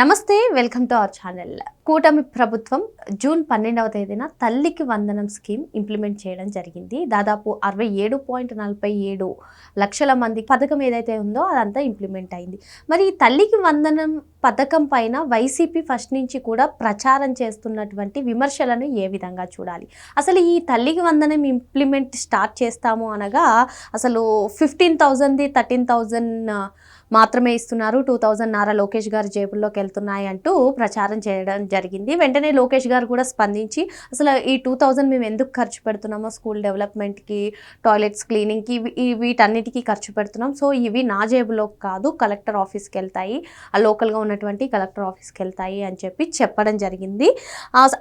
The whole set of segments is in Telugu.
నమస్తే వెల్కమ్ టు అవర్ ఛానల్. కూటమి ప్రభుత్వం జూన్ పన్నెండవ తేదీన తల్లికి వందనం స్కీమ్ ఇంప్లిమెంట్ చేయడం జరిగింది. దాదాపు అరవై ఏడు పాయింట్ నలభై ఏడు లక్షల మంది పథకం ఏదైతే ఉందో అదంతా ఇంప్లిమెంట్ అయింది. మరి ఈ తల్లికి వందనం పథకం పైన వైసీపీ ఫస్ట్ నుంచి కూడా ప్రచారం చేస్తున్నటువంటి విమర్శలను ఏ విధంగా చూడాలి? అసలు ఈ తల్లికి వందనం ఇంప్లిమెంట్ స్టార్ట్ చేస్తాము అనగా అసలు ఫిఫ్టీన్ థౌజండ్ది థర్టీన్ థౌజండ్ మాత్రమే ఇస్తున్నారు. టూ థౌజండ్ నారా లోకేష్ గారి జేబుల్లోకి వెళ్తున్నాయి అంటూ ప్రచారం చేయడం జరిగింది. వెంటనే లోకేష్ గారు కూడా స్పందించి అసలు ఈ టూ థౌజండ్ మేము ఎందుకు ఖర్చు పెడుతున్నామో స్కూల్ డెవలప్మెంట్కి టాయిలెట్స్ క్లీనింగ్కి ఇవి- వీటన్నిటికీ ఖర్చు పెడుతున్నాం. సో ఇవి నా జేబులో కాదు కలెక్టర్ ఆఫీస్కి వెళ్తాయి ఆ లోకల్గా ఉన్నటువంటి కలెక్టర్ ఆఫీస్కి వెళ్తాయి అని చెప్పి చెప్పడం జరిగింది.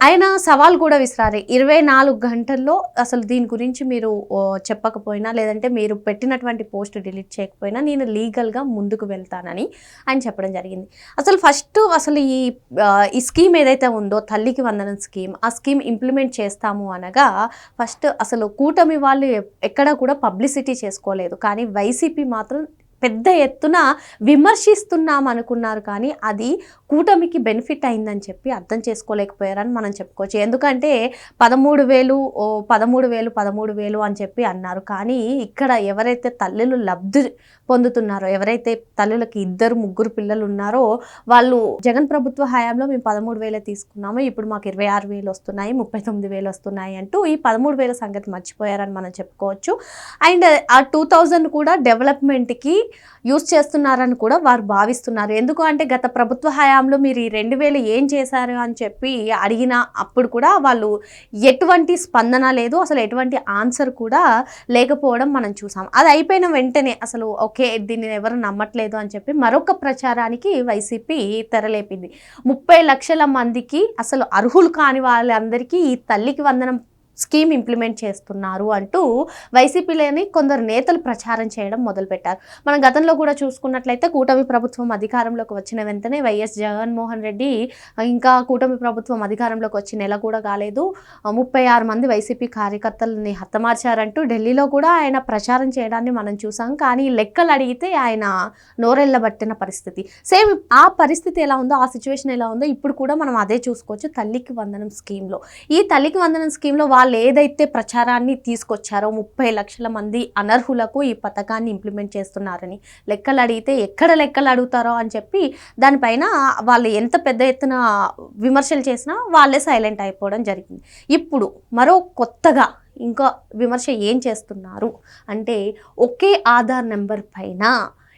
ఆయన సవాల్ కూడా విసిరారు. ఇరవై నాలుగు గంటల్లో అసలు దీని గురించి మీరు చెప్పకపోయినా లేదంటే మీరు పెట్టినటువంటి పోస్ట్ డిలీట్ చేయకపోయినా నేను లీగల్గా ముందుకు వెళ్తానని ఆయన చెప్పడం జరిగింది. అసలు ఫస్ట్ అసలు ఈ ఈ స్కీమ్ ఏదైతే ఉందో తల్లికి వందనం స్కీమ్ ఆ స్కీమ్ ఇంప్లిమెంట్ చేస్తాము అనగా ఫస్ట్ అసలు కూటమి వాళ్ళు ఎక్కడ ఎక్కడా కూడా పబ్లిసిటీ చేసుకోలేదు. కానీ వైసీపీ మాత్రం పెద్ద ఎత్తున విమర్శిస్తున్నాం అనుకున్నారు కానీ అది కూటమికి బెనిఫిట్ అయిందని చెప్పి అర్థం చేసుకోలేకపోయారని మనం చెప్పుకోవచ్చు. ఎందుకంటే పదమూడు వేలు ఓ పదమూడు వేలు పదమూడు వేలు అని చెప్పి అన్నారు. కానీ ఇక్కడ ఎవరైతే తల్లులు లబ్ధి పొందుతున్నారో ఎవరైతే తల్లులకి ఇద్దరు ముగ్గురు పిల్లలు ఉన్నారో వాళ్ళు జగన్ ప్రభుత్వ హయాంలో మేము పదమూడు వేలే తీసుకున్నాము. ఇప్పుడు మాకు ఇరవై ఆరు వేలు వస్తున్నాయి ముప్పై తొమ్మిది వేలు వస్తున్నాయి అంటూ ఈ పదమూడు వేల సంగతి మర్చిపోయారని మనం చెప్పుకోవచ్చు. అండ్ ఆ టూ థౌజండ్ కూడా డెవలప్మెంట్కి యూస్ చేస్తున్నారని కూడా వారు భావిస్తున్నారు. ఎందుకు అంటే గత ప్రభుత్వ హయాంలో మీరు ఈ రెండు వేలు ఏం చేశారు అని చెప్పి అడిగిన అప్పుడు కూడా వాళ్ళు ఎటువంటి స్పందన లేదు. అసలు ఎటువంటి ఆన్సర్ కూడా లేకపోవడం మనం చూసాం. అది అయిపోయిన వెంటనే అసలు ఓకే దీన్ని ఎవరు నమ్మట్లేదు అని చెప్పి మరొక ప్రచారానికి వైసీపీ తెరలేపింది. ముప్పై లక్షల మందికి అసలు అర్హులు కాని వాళ్ళందరికీ ఈ తల్లికి వందనం స్కీమ్ ఇంప్లిమెంట్ చేస్తున్నారు అంటూ వైసీపీలోని కొందరు నేతలు ప్రచారం చేయడం మొదలుపెట్టారు. మనం గతంలో కూడా చూసుకున్నట్లయితే కూటమి ప్రభుత్వం అధికారంలోకి వచ్చిన వెంటనే వైఎస్ జగన్మోహన్ రెడ్డి ఇంకా కూటమి ప్రభుత్వం అధికారంలోకి వచ్చి నెల కూడా కాలేదు. ముప్పై ఆరు మంది వైసీపీ కార్యకర్తలని హతమార్చారంటూ ఢిల్లీలో కూడా ఆయన ప్రచారం చేయడాన్ని మనం చూసాం. కానీ లెక్కలు అడిగితే ఆయన నోరెళ్ళబట్టిన పరిస్థితి. సేమ్ ఆ పరిస్థితి ఎలా ఉందో ఆ సిచ్యువేషన్ ఎలా ఉందో ఇప్పుడు కూడా మనం అదే చూసుకోవచ్చు తల్లికి వందనం స్కీమ్లో. ఈ తల్లికి వందనం స్కీమ్లో వాళ్ళు ఏదైతే ప్రచారాన్ని తీసుకొచ్చారో ముప్పై లక్షల మంది అనర్హులకు ఈ పథకాన్ని ఇంప్లిమెంట్ చేస్తున్నారని లెక్కలు అడిగితే ఎక్కడ లెక్కలు అడుగుతారో అని చెప్పి దానిపైన వాళ్ళు ఎంత పెద్ద ఎత్తున విమర్శలు చేసినా వాళ్ళే సైలెంట్ అయిపోవడం జరిగింది. ఇప్పుడు మరో కొత్తగా ఇంకా విమర్శ ఏం చేస్తున్నారు అంటే ఒకే ఆధార్ నెంబర్ పైన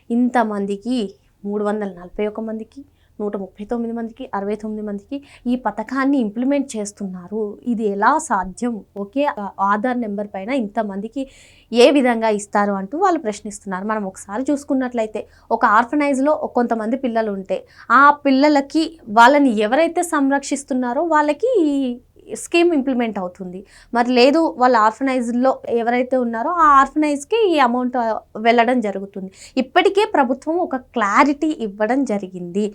ఇంతమందికి మూడు వందల నలభై ఒక మందికి నూట ముప్పై తొమ్మిది మందికి అరవై తొమ్మిది మందికి ఈ పథకాన్ని ఇంప్లిమెంట్ చేస్తున్నారు. ఇది ఎలా సాధ్యం? ఒకే ఆధార్ నెంబర్ పైన ఇంతమందికి ఏ విధంగా ఇస్తారు అంటూ వాళ్ళు ప్రశ్నిస్తున్నారు. మనం ఒకసారి చూసుకున్నట్లయితే ఒక ఆర్ఫనైజ్లో కొంతమంది పిల్లలు ఉంటే ఆ పిల్లలకి వాళ్ళని ఎవరైతే సంరక్షిస్తున్నారో వాళ్ళకి ఈ స్కీమ్ ఇంప్లిమెంట్ అవుతుంది. మరి లేదు వాళ్ళ ఆర్ఫనైజ్లో ఎవరైతే ఉన్నారో ఆ ఆర్ఫనైజ్కి ఈ అమౌంట్ వెళ్ళడం జరుగుతుంది. ఇప్పటికే ప్రభుత్వం ఒక క్లారిటీ ఇవ్వడం జరిగింది.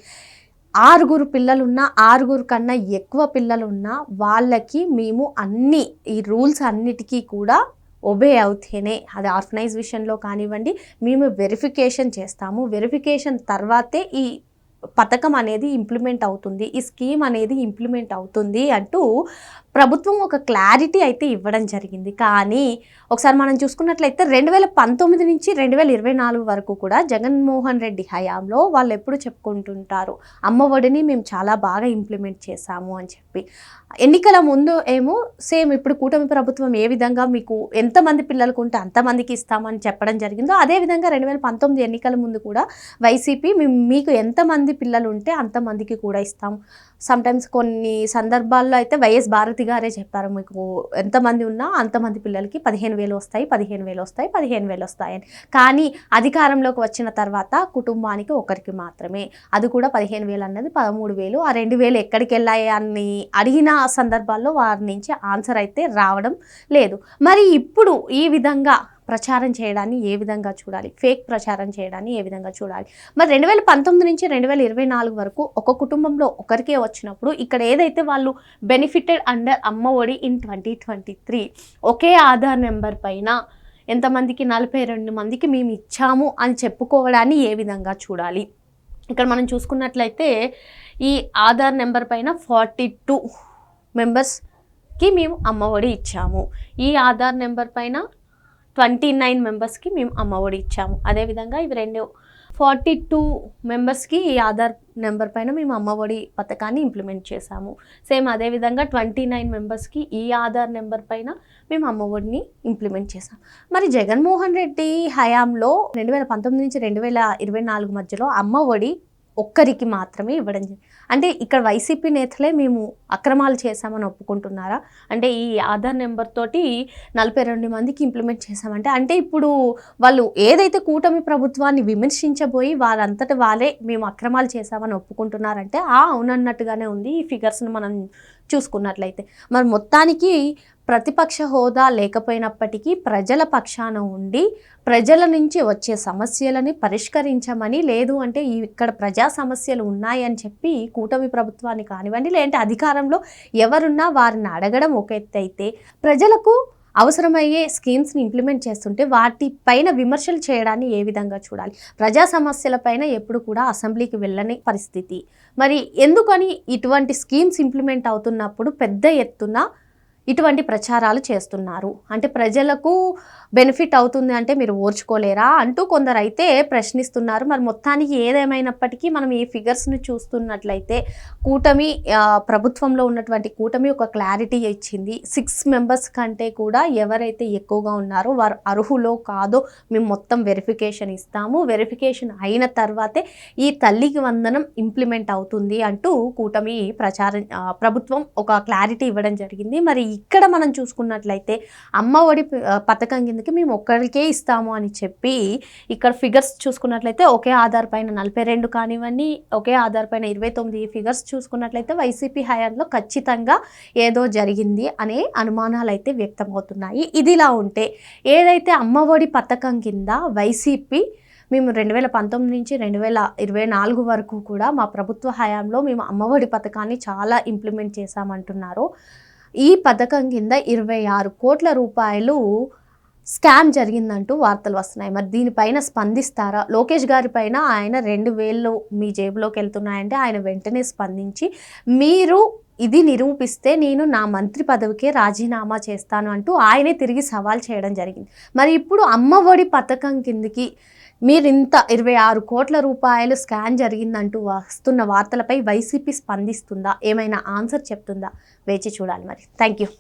ఆరుగురు పిల్లలున్నా ఆరుగురు కన్నా ఎక్కువ పిల్లలున్నా వాళ్ళకి మేము అన్ని ఈ రూల్స్ అన్నిటికీ కూడా ఒబే అవుతేనే అది ఆర్ఫనైజ్ విషయంలో కానివ్వండి మేము వెరిఫికేషన్ చేస్తాము. వెరిఫికేషన్ తర్వాతే ఈ పథకం అనేది ఇంప్లిమెంట్ అవుతుంది. ఈ స్కీమ్ అనేది ఇంప్లిమెంట్ అవుతుంది అంటూ ప్రభుత్వం ఒక క్లారిటీ అయితే ఇవ్వడం జరిగింది. కానీ ఒకసారి మనం చూసుకున్నట్లయితే రెండు వేల పంతొమ్మిది నుంచి రెండు వేల ఇరవై నాలుగు వరకు కూడా జగన్మోహన్ రెడ్డి హయాంలో వాళ్ళు ఎప్పుడు చెప్పుకుంటుంటారు అమ్మ ఒడిని మేము చాలా బాగా ఇంప్లిమెంట్ చేశాము అని చెప్పి. ఎన్నికల ముందు ఏమో సేమ్ ఇప్పుడు కూటమి ప్రభుత్వం ఏ విధంగా మీకు ఎంతమంది పిల్లలకు ఉంటే అంతమందికి ఇస్తామని చెప్పడం జరిగిందో అదేవిధంగా రెండు వేల పంతొమ్మిది ఎన్నికల ముందు కూడా వైసీపీ మేము మీకు ఎంతమంది పిల్లలు ఉంటే అంతమందికి కూడా ఇస్తాం. సమ్టైమ్స్ కొన్ని సందర్భాల్లో అయితే వైఎస్ భారతి గారే చెప్పారు మీకు. ఎంతమంది ఉన్నా అంతమంది పిల్లలకి పదిహేను వేలు వస్తాయి పదిహేను వేలు వస్తాయి పదిహేను వేలు వస్తాయని. కానీ అధికారంలోకి వచ్చిన తర్వాత కుటుంబానికి ఒకరికి మాత్రమే. అది కూడా పదిహేను వేలు అన్నది పదమూడు వేలు. ఆ రెండు వేలు ఎక్కడికి వెళ్ళాయి అని అడిగిన సందర్భాల్లో వారి నుంచి ఆన్సర్ అయితే రావడం లేదు. మరి ఇప్పుడు ఈ విధంగా ప్రచారం చేయడాన్ని ఏ విధంగా చూడాలి? ఫేక్ ప్రచారం చేయడాన్ని ఏ విధంగా చూడాలి? మరి రెండు వేల పంతొమ్మిది నుంచి రెండు వేల ఇరవై నాలుగు వరకు ఒక కుటుంబంలో ఒకరికే వచ్చినప్పుడు ఇక్కడ ఏదైతే వాళ్ళు benefited under Amma Odi in twenty twenty three okay Aadhaar number పైన ఎంతమందికి? నలభై రెండు మందికి మేము ఇచ్చాము అని చెప్పుకోవడాన్ని ఏ విధంగా చూడాలి? ఇక్కడ మనం చూసుకున్నట్లయితే ఈ ఆధార్ నెంబర్ పైన ఫార్టీ టూ మెంబర్స్కి మేము అమ్మఒడి ఇచ్చాము. ఈ ఆధార్ నెంబర్ పైన ట్వంటీ నైన్ మెంబర్స్కి మేము అమ్మఒడి ఇచ్చాము. అదేవిధంగా ఇవి రెండు ఫార్టీ టూ మెంబర్స్కి ఈ ఆధార్ నెంబర్ పైన మేము అమ్మఒడి పథకాన్ని ఇంప్లిమెంట్ చేశాము. సేమ్ అదేవిధంగా ట్వంటీ నైన్ మెంబర్స్కి ఈ ఆధార్ నెంబర్ పైన మేము అమ్మఒడిని ఇంప్లిమెంట్ చేశాం. మరి జగన్మోహన్ రెడ్డి హయాంలో రెండు వేల పంతొమ్మిది నుంచి రెండు వేల ఇరవై నాలుగు మధ్యలో అమ్మఒడి ఒక్కరికి మాత్రమే ఇవ్వడం జరిగింది అంటే ఇక్కడ వైసీపీ నేతలే మేము అక్రమాలు చేశామని ఒప్పుకుంటున్నారా? అంటే ఈ ఆధార్ నెంబర్ తోటి నలభై రెండు మందికి ఇంప్లిమెంట్ చేశామంటే అంటే ఇప్పుడు వాళ్ళు ఏదైతే కూటమి ప్రభుత్వాన్ని విమర్శించబోయి వారంతట వాళ్ళే మేము అక్రమాలు చేశామని ఒప్పుకుంటున్నారంటే ఆ అవునన్నట్టుగానే ఉంది ఈ ఫిగర్స్ని మనం చూసుకున్నట్లయితే. మరి మొత్తానికి ప్రతిపక్ష హోదా లేకపోయినప్పటికీ ప్రజల పక్షాన ఉండి ప్రజల నుంచి వచ్చే సమస్యలని పరిష్కరించమని లేదు అంటే ఇక్కడ ప్రజా సమస్యలు ఉన్నాయని చెప్పి కూటమి ప్రభుత్వాన్ని కానివ్వండి లేదంటే అధికారంలో ఎవరున్నా వారిని అడగడం ఒక ఎత్తు అయితే ప్రజలకు అవసరమయ్యే స్కీమ్స్ని ఇంప్లిమెంట్ చేస్తుంటే వాటిపైన విమర్శలు చేయడాన్ని ఏ విధంగా చూడాలి? ప్రజా సమస్యలపైన ఎప్పుడు కూడా అసెంబ్లీకి వెళ్ళని పరిస్థితి. మరి ఎందుకని ఇటువంటి స్కీమ్స్ ఇంప్లిమెంట్ అవుతున్నప్పుడు పెద్ద ఎత్తున ఇటువంటి ప్రచారాలు చేస్తున్నారు. అంటే ప్రజలకు బెనిఫిట్ అవుతుంది అంటే మీరు ఓర్చుకోలేరా అంటూ కొందరు అయితే ప్రశ్నిస్తున్నారు. మరి మొత్తానికి ఏదేమైనప్పటికీ మనం ఈ ఫిగర్స్ని చూస్తున్నట్లయితే కూటమి ప్రభుత్వంలో ఉన్నటువంటి కూటమి ఒక క్లారిటీ ఇచ్చింది. సిక్స్ మెంబర్స్ కంటే కూడా ఎవరైతే ఎక్కువగా ఉన్నారో వారు అర్హులో కాదో మేము మొత్తం వెరిఫికేషన్ ఇస్తాము. వెరిఫికేషన్ అయిన తర్వాతే ఈ తల్లికి వందనం ఇంప్లిమెంట్ అవుతుంది అంటూ కూటమి ప్రచారం ప్రభుత్వం ఒక క్లారిటీ ఇవ్వడం జరిగింది. మరి ఇక్కడ మనం చూసుకున్నట్లయితే అమ్మ ఒడి పథకం కిందకి మేము ఒక్కరికే ఇస్తాము అని చెప్పి ఇక్కడ ఫిగర్స్ చూసుకున్నట్లయితే ఒకే ఆధార్ పైన నలభై రెండు కానివ్వండి ఒకే ఆధార్ పైన ఇరవై తొమ్మిది ఫిగర్స్ చూసుకున్నట్లయితే వైసీపీ హయాంలో ఖచ్చితంగా ఏదో జరిగింది అనే అనుమానాలు అయితే వ్యక్తమవుతున్నాయి. ఇదిలా ఉంటే ఏదైతే అమ్మఒడి పథకం కింద వైసీపీ మేము రెండు వేల పంతొమ్మిది నుంచి రెండు వేల ఇరవై నాలుగు వరకు కూడా మా ప్రభుత్వ హయాంలో మేము అమ్మఒడి పథకాన్ని చాలా ఇంప్లిమెంట్ చేశామంటున్నారు. ఈ పథకం కింద ఇరవై ఆరు కోట్ల రూపాయలు స్కామ్ జరిగిందంటూ వార్తలు వస్తున్నాయి. మరి దీనిపైన స్పందిస్తారా? లోకేష్ గారి పైన ఆయన రెండు వేలు మీ జేబులోకి వెళ్తున్నాయంటే ఆయన వెంటనే స్పందించి మీరు ఇది నిరూపిస్తే నేను నా మంత్రి పదవికే రాజీనామా చేస్తాను అంటూ ఆయనే తిరిగి సవాల్ చేయడం జరిగింది. మరి ఇప్పుడు అమ్మఒడి పథకం కిందికి మీరు ఇంత ఇరవై ఆరు కోట్ల రూపాయలు స్కాన్ జరిగిందంటూ వస్తున్న వార్తలపై వైసీపీ స్పందిస్తుందా? ఏమైనా ఆన్సర్ చెప్తుందా? వేచి చూడాలి మరి. Thank you